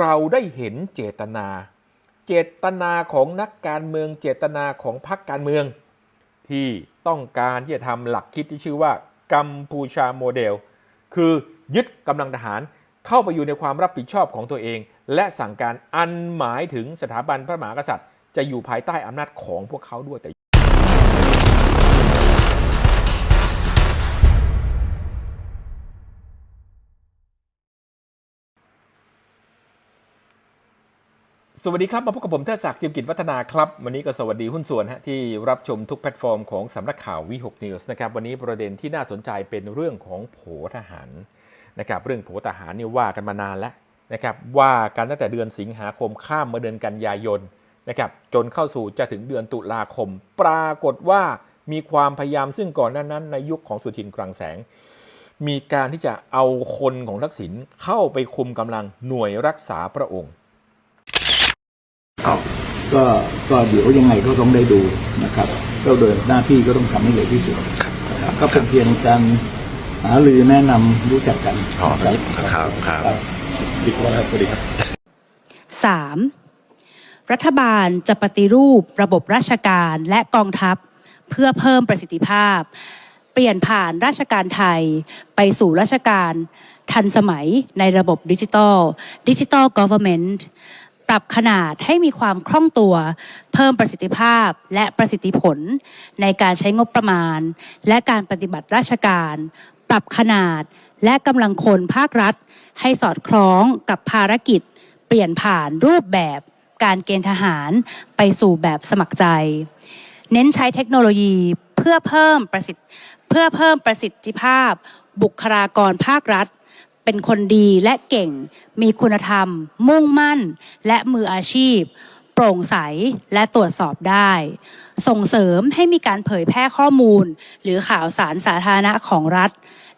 เราได้เห็นเจตนา เจตนาของนักการเมืองเจตนาของพรรคการเมือง ที่ต้องการที่จะทำหลักคิดที่ชื่อว่ากัมพูชาโมเดล คือยึดกำลังทหารเข้าไปอยู่ในความรับผิดชอบของตัวเอง และสั่งการอันหมายถึงสถาบันพระมหากษัตริย์ จะอยู่ภายใต้อำนาจของพวกเขาด้วยแต่ สวัสดีครับ มาพบกับผมเทศศักดิ์จิมกิจวัฒนาครับ วันนี้ก็สวัสดีหุ้นส่วนฮะที่รับชมทุกแพลตฟอร์มของสำนักข่าววิหกนิวส์นะครับวันนี้ประเด็นที่น่าสนใจเป็นเรื่องของโผทหารนะครับเรื่องโผทหารนี่ว่ากันมานานแล้วนะครับว่ากันตั้งแต่เดือนสิงหาคมข้ามมาเดือนกันยายนนะครับจนเข้าสู่จะถึงเดือนตุลาคม ปรากฏว่ามีความพยายามซึ่งก่อนหน้านั้นในยุคของสุทินคลังแสง มีการที่จะเอาคนของทักษิณเข้าไปคุมกำลังหน่วยรักษาพระองค์ ก็ก็เดี๋ยวยังไงก็ต้องได้ดูนะครับก็โดยหน้าที่ก็ต้องทำให้เร็วที่สุดนะครับก็เป็นเพียงการหารือแนะนำรู้จักกันอ๋อนะครับครับครับดีครับสวัสดีครับ 3. รัฐบาลจะปฏิรูประบบราชการและกองทัพ เพื่อเพิ่มประสิทธิภาพ เปลี่ยนผ่านราชการไทย ไปสู่ราชการทันสมัยในระบบดิจิทัลดิจิทัลก o v e r n m e n t ปรับขนาดให้มีความคล่องตัว เพิ่มประสิทธิภาพและประสิทธิผล ในการใช้งบประมาณ และการปฏิบัติราชการ ปรับขนาดและกำลังคนภาครัฐ ให้สอดคล้องกับภารกิจ เปลี่ยนผ่านรูปแบบการเกณฑ์ทหารไปสู่แบบสมัครใจ เน้นใช้เทคโนโลยีเพื่อเพิ่มประสิทธิเพื่อเพิ่มประสิทธิภาพ บุคลากรภาครัฐ เป็นคนดีและเก่ง มีคุณธรรม มุ่งมั่น และมืออาชีพ โปร่งใสและตรวจสอบได้ ส่งเสริมให้มีการเผยแพร่ข้อมูล หรือข่าวสารสาธารณะของรัฐ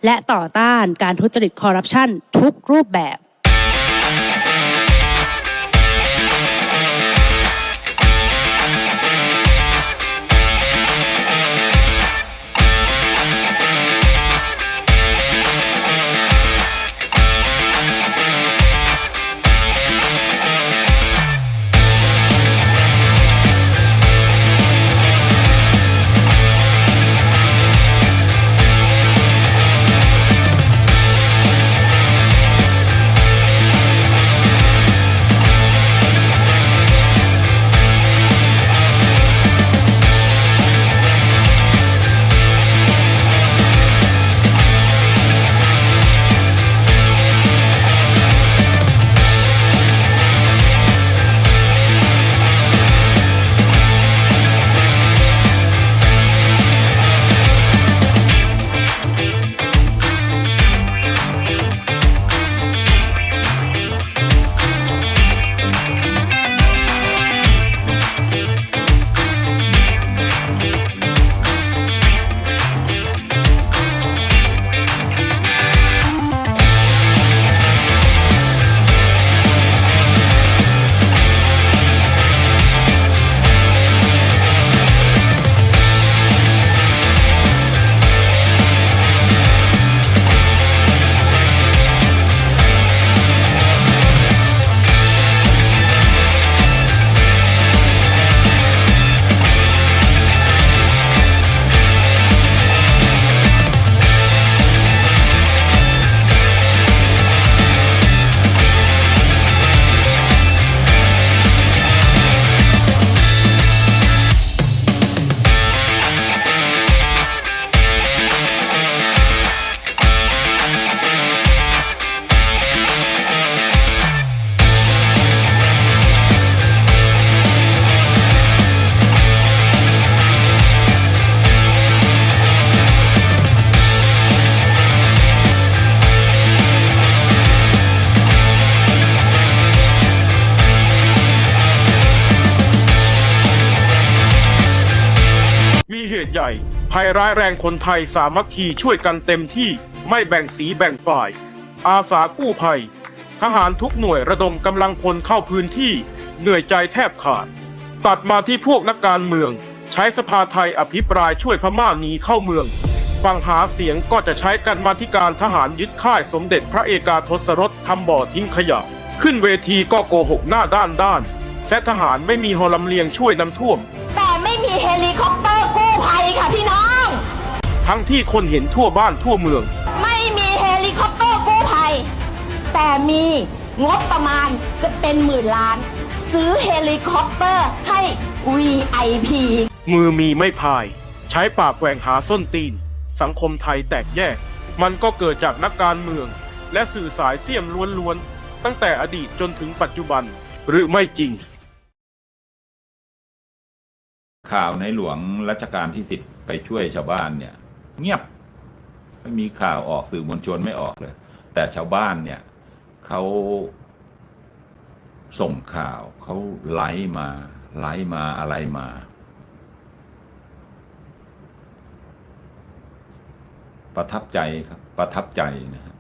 และต่อต้านการทุจริตคอร์รัปชันทุกรูปแบบ ภัยร้ายแรงคนไทยสามัคคีช่วยกันเต็มที่ไม่แบ่งสีแบ่งฝ่าย อาสากู้ภัย ทหารทุกหน่วยระดมกำลังพลเข้าพื้นที่เหนื่อยใจแทบขาด ตัดมาที่พวกนักการเมือง ใช้สภาไทยอภิปรายช่วยพม่าหนีเข้าเมืองฝั่งหาเสียงก็จะใช้กันมาที่การทหารยึดค่ายสมเด็จพระเอกาทศรสทำบ่อทิ้งขยะ ขึ้นเวทีก็โกหกหน้าด้านด้านแซะทหารไม่มีฮอลำเลียงช่วยน้ำท่วม แต่ไม่มีเฮลิคอปเตอร์กู้ภัยค่ะพี่น้อง ทั้งที่คนเห็นทั่วบ้านทั่วเมือง ไม่มีเฮลิคอปเตอร์กู้ภัย แต่มีงบประมาณจะเป็นหมื่นล้าน ซื้อเฮลิคอปเตอร์ให้ VIP มือมีไม่พาย ใช้ปากแหว่งหาส้นตีน สังคมไทยแตกแยก มันก็เกิดจากนักการเมือง และสื่อสายเสี่ยมล้วนๆ ตั้งแต่อดีตจนถึงปัจจุบัน หรือไม่จริง ข่าวในหลวงรัชกาลที่สิบไปช่วยชาวบ้านเนี่ย เงียบ ไม่มีข่าวออกสื่อมวลชนไม่ออกเลย แต่ชาวบ้านเนี่ยเขาส่งข่าวเขาไลฟ์มาไลฟ์มาอะไรมา ประทับใจครับ ประทับใจนะฮะ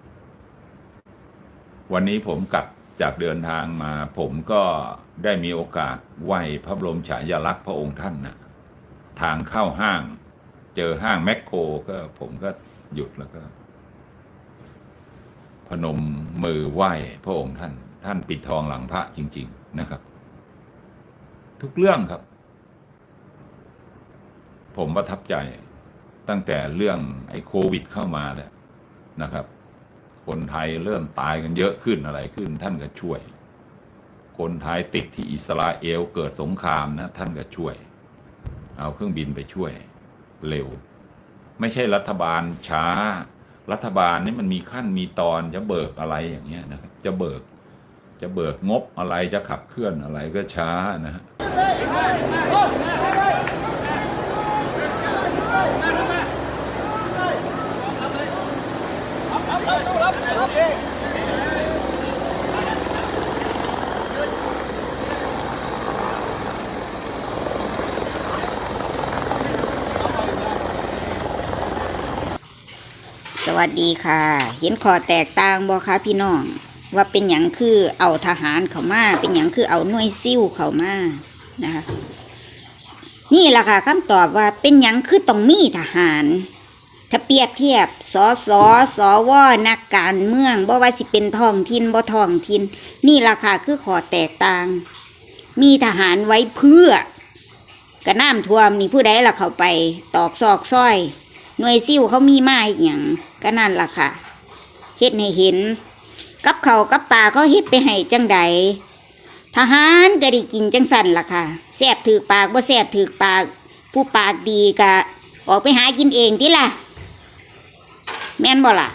วันนี้ผมกลับจากเดินทางมา ผมก็ได้มีโอกาสไหว้พระบรมฉายาลักษณ์พระองค์ท่านนะทางเข้าห้าง เจอห้างแมคโครก็ผมก็หยุดแล้วก็ พนมมือไหว้พระองค์ท่าน ท่านปิดทองหลังพระจริง ๆ นะครับ ทุกเรื่องครับ ผมประทับใจตั้งแต่เรื่องไอ้โควิดเข้ามาเนี่ยนะครับ คนไทยเริ่มตายกันเยอะขึ้นอะไรขึ้น ท่านก็ช่วย คนไทยติดที่อิสราเอลเกิดสงครามนะ ท่านก็ช่วย เอาเครื่องบินไปช่วย เร็ว ไม่ใช่รัฐบาลช้า รัฐบาลนี่มันมีขั้นมีตอนจะเบิกอะไรอย่างเงี้ยนะครับจะเบิก จะเบิกงบอะไรจะขับเคลื่อนอะไรก็ช้านะฮะส วัสดีค่ะ เห็นขอแตกต่างบ่คะพี่น้อง ว่าเป็นหยังคือเอาทหารเข้ามาเป็นหยังคือเอาหน่วยซิ่วเข้ามานะคะนี่แหละค่ะคำตอบว่าเป็นหยังคือต้องมีทหาร ถ้าเปรียบเทียบสอสอสอวอนักการเมืองบ่ว่าสิเป็นท้องถิ่นบ่ท้องถิ่นนี่แหละค่ะคือขอแตกต่าง มีทหารไว้เพื่อกระน้ำท่วมนี่ผู้ใดล่ะเข้าไปตอกซอกซ้อย หน่วยซิ่วเขามีมาอีกอย่าง ก็นั่นล่ะค่ะเฮ็ดให้เห็น กับเขากับปลาเขาเฮ็ดไปให้จังใดทหารก็ได้กินจังสั่นล่ะค่ะแซ่บถือปากบ่แซ่บถือปาก ผู้ปากดีก็ออกไปหากินเองติล่ะ แม่นบ่ล่ะ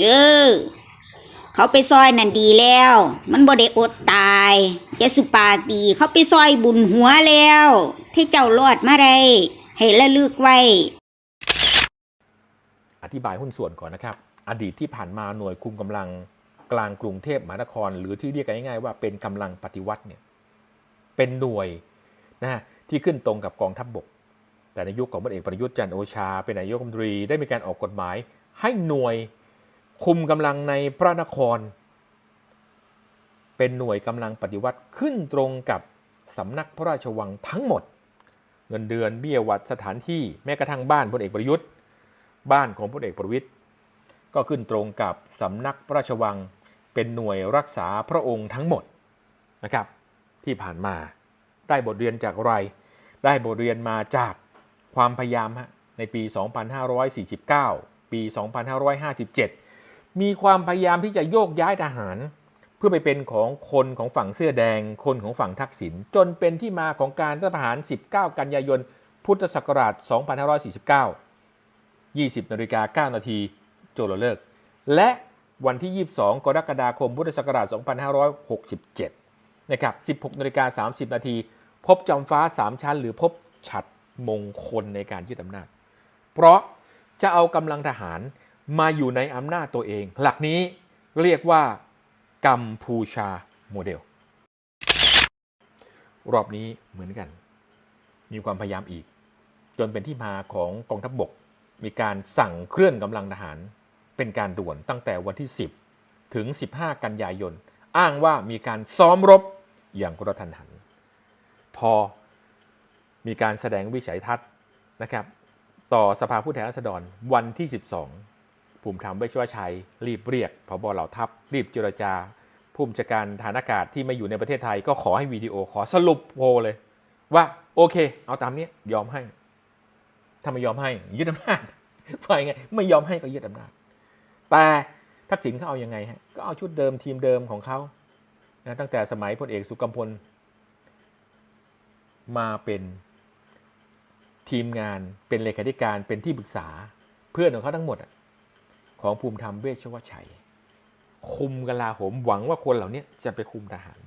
เออเขาไปซอยนั่นดีแล้ว มันบ่ได้อดตายจสุปาดีเขาไปซอยบุญหัวแล้วให้เจ้ารอดมาได้ให้ระลึกไว้ ธิบายหุ้นส่วนก่อนนะครับ อดีตที่ผ่านมาหน่วยคุมกำลังกลางกรุงเทพมหานคร หรือที่เรียกกันง่ายๆว่าเป็นกำลังปฏิวัติเนี่ยเป็นหน่วยนะฮะที่ขึ้นตรงกับกองทัพบบก แต่ในยุคของพลเอกประยุทธ์จันโอชา เป็นนายกรัฐมนตรีได้มีการออกกฎหมาย ให้หน่วยคุมกำลังในพระนคร เป็นหน่วยกำลังปฏิวัติขึ้นตรงกับสำนักพระราชวังทั้งหมด เงินเดือนเบี้ยวัดสถานที่แม้กระทั่งบ้านพลเอกประยุทธ์ บ้านของพลเอกประวิตยก็ขึ้นตรงกับสำนักพระราชวังเป็นหน่วยรักษาพระองค์ทั้งหมดนะครับ ที่ผ่านมาได้บทเรียนจากอะไร ได้บทเรียนมาจากความพยายามฮะในปี 2549 ปี 2557 มีความพยายามที่จะโยกย้ายทหาร เพื่อไปเป็นของคนของฝั่งเสื้อแดง คนของฝั่งทักษิณจนเป็นที่มาของการรัฐประหาร 19 กันยายน พุทธศักราช 2549 20นาฬิกา9นาทีโจโลเลิก และวันที่ 22 กรกฎาคมพุทธศักราช 2567 นะครับ 16นาฬิกา30 นาที พบจอมฟ้า 3 ชั้น หรือพบฉัดมงคลในการยึดอำนาจ เพราะจะเอากำลังทหารมาอยู่ในอำนาจตัวเอง หลักนี้เรียกว่ากัมพูชาโมเดล รอบนี้เหมือนกัน มีความพยายามอีก จนเป็นที่มาของกองทัพบบก มีการสั่งเคลื่อนกำลังทหารเป็นการด่วนตั้งแต่วันที่ 10 ถึง 15 กันยายน อ้างว่ามีการซ้อมรบอย่างกระทันหัน พอมีการแสดงวิสัยทัศน์นะครับ ต่อสภาผู้แทนราษฎรวันที่ 12 ภูมิธรรมเวชวชัย รีบเรียกพบเหล่าทัพ รีบเจรจา ผู้บัญชาการฐานอากาศที่ไม่อยู่ในประเทศไทย ก็ขอให้วิดีโอขอสรุปโพลเลย ว่าโอเค เอาตามนี้ยอมให้ ถ้าไม่ยอมให้ยึดอำนาจว่ายไงไม่ยอมให้ก็ยึดอำนาจ แต่ทักษิณเขาเอายังไงฮะก็เอาชุดเดิมทีมเดิมของเขานะตั้งแต่สมัยพลเอกสุกัมพล มาเป็นทีมงานเป็นเลขาธิการเป็นที่ปรึกษาเพื่อนของเขาทั้งหมดของภูมิธรรมเวชวชัย คุมกลาโหมหวังว่าคนเหล่านี้จะไปคุมทหาร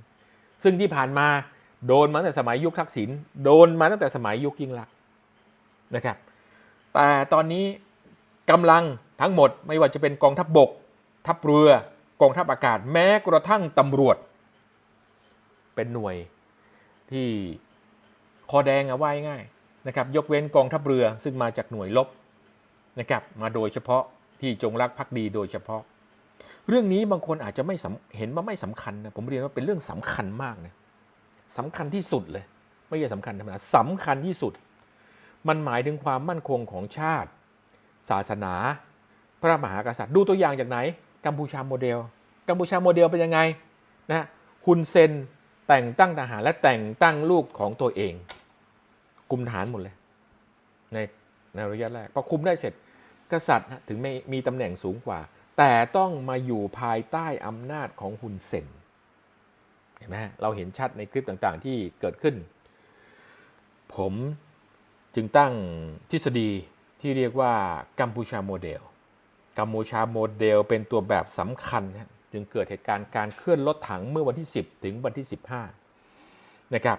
ซึ่งที่ผ่านมาโดนมาตั้งแต่สมัยยุคทักษิณโดนมาตั้งแต่สมัยยุคยิ่งลักษ นะครับแต่ตอนนี้กำลังทั้งหมดไม่ว่าจะเป็นกองทัพบบก ทัพเรือกองทัพอากาศแม้กระทั่งตำรวจ เป็นหน่วยที่คอแดงอะว่าง่ายนะครับยกเว้นกองทัพเรือซึ่งมาจากหน่วยลบนะครับมาโดยเฉพาะที่จงรักภักดีโดยเฉพาะ เรื่องนี้บางคนอาจจะไม่เห็นว่าไม่สำคัญนะผมเรียนว่าเป็นเรื่องสำคัญมากนะสำคัญที่สุดเลย ไม่ใช่สำคัญธรรมดาสำคัญที่สุด มันหมายถึงความมั่นคงของชาติ ศาสนา พระมหากษัตริย์ ดูตัวอย่างจากไหน กัมพูชาโมเดล กัมพูชาโมเดลเป็นยังไงนะฮุนเซนแต่งตั้งทหารและแต่งตั้งลูกของตัวเอง คุมทหารหมดเลย ในในระยะแรกพอคุมได้เสร็จกษัตริย์ถึงไม่มีตำแหน่งสูงกว่า แต่ต้องมาอยู่ภายใต้อำนาจของฮุนเซนเห็นไหมเราเห็นชัดในคลิปต่างๆที่เกิดขึ้น ผม จึงตั้งทฤษฎีที่เรียกว่ากัมพูชาโมเดล กัมพูชาโมเดลเป็นตัวแบบสำคัญนะจึงเกิดเหตุการณ์การเคลื่อนรถถังเมื่อวันที่ 10 ถึงวันที่ 15 นะครับ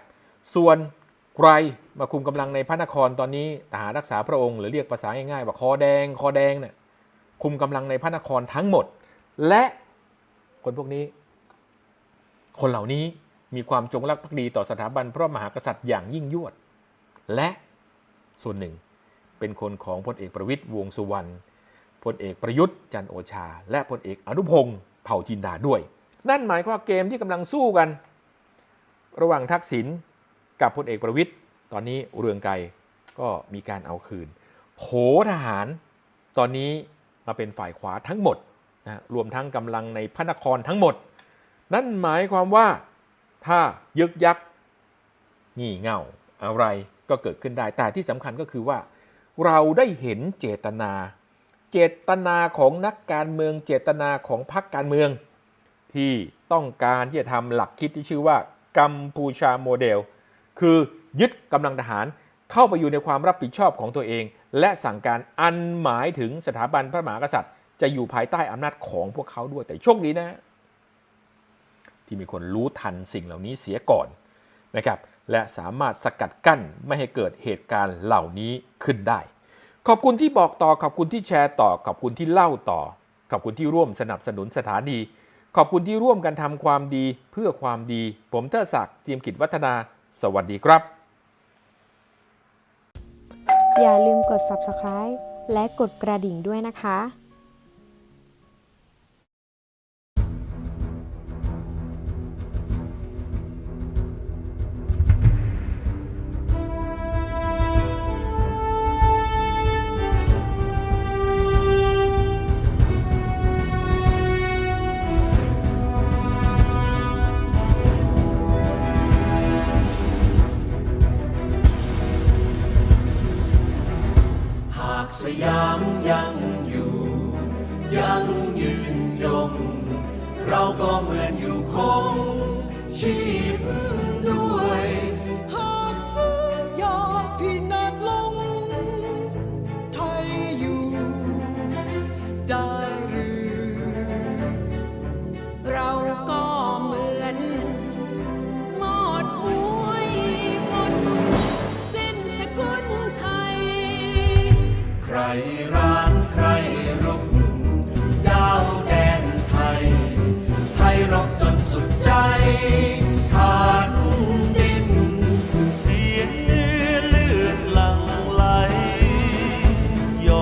ส่วนใครมาคุมกำลังในพระนครตอนนี้ทหารรักษาพระองค์หรือเรียกภาษาง่ายๆว่าคอแดงคอแดงเนี่ยคุมกำลังในพระนครทั้งหมด และคนพวกนี้ คนเหล่านี้มีความจงรักภักดีต่อสถาบันพระมหากษัตริย์อย่างยิ่งยวด และ ส่วนหนึ่ง เป็นคนของพลเอกประวิตยวงสุวรรณพลเอกประยุทธ์จันโอชา และพลเอกอนุพงศ์เผ่าจินดาด้วย นั่นหมายความว่าเกมที่กำลังสู้กัน ระหว่างทักษิณกับพลเอกประวิตยตอนนี้เรืองไกรก็มีการเอาคืนโผทหารตอนนี้มาเป็นฝ่ายขวาทั้งหมดนะรวมทั้งกำลังในพระนครทั้งหมด นั่นหมายความว่าถ้ายึกยักงี่เง่า อะไรก็เกิดขึ้นได้ แต่ที่สำคัญก็คือว่า เราได้เห็นเจตนา เจตนาของนักการเมือง เจตนาของพรรคการเมือง ที่ต้องการที่จะทำหลักคิดที่ชื่อว่ากัมพูชาโมเดล คือยึดกำลังทหารเข้าไปอยู่ในความรับผิดชอบของตัวเอง และสั่งการอันหมายถึงสถาบันพระมหากษัตริย์ จะอยู่ภายใต้อำนาจของพวกเขาด้วยแต่โชคดีนะ ที่มีคนรู้ทันสิ่งเหล่านี้เสียก่อนนะครับ และสามารถสกัดกั้นไม่ให้เกิดเหตุการณ์เหล่านี้ขึ้นได้ ขอบคุณที่บอกต่อ ขอบคุณที่แชร์ต่อ ขอบคุณที่เล่าต่อ ขอบคุณที่ร่วมสนับสนุนสถานี ขอบคุณที่ร่วมกันทำความดีเพื่อความดี ผมเทอศักดิ์จีมกิจวัฒนา สวัสดีครับ อย่าลืมกด subscribe และกดกระดิ่งด้วยนะคะ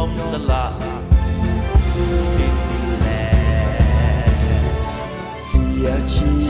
from Salah City Land See you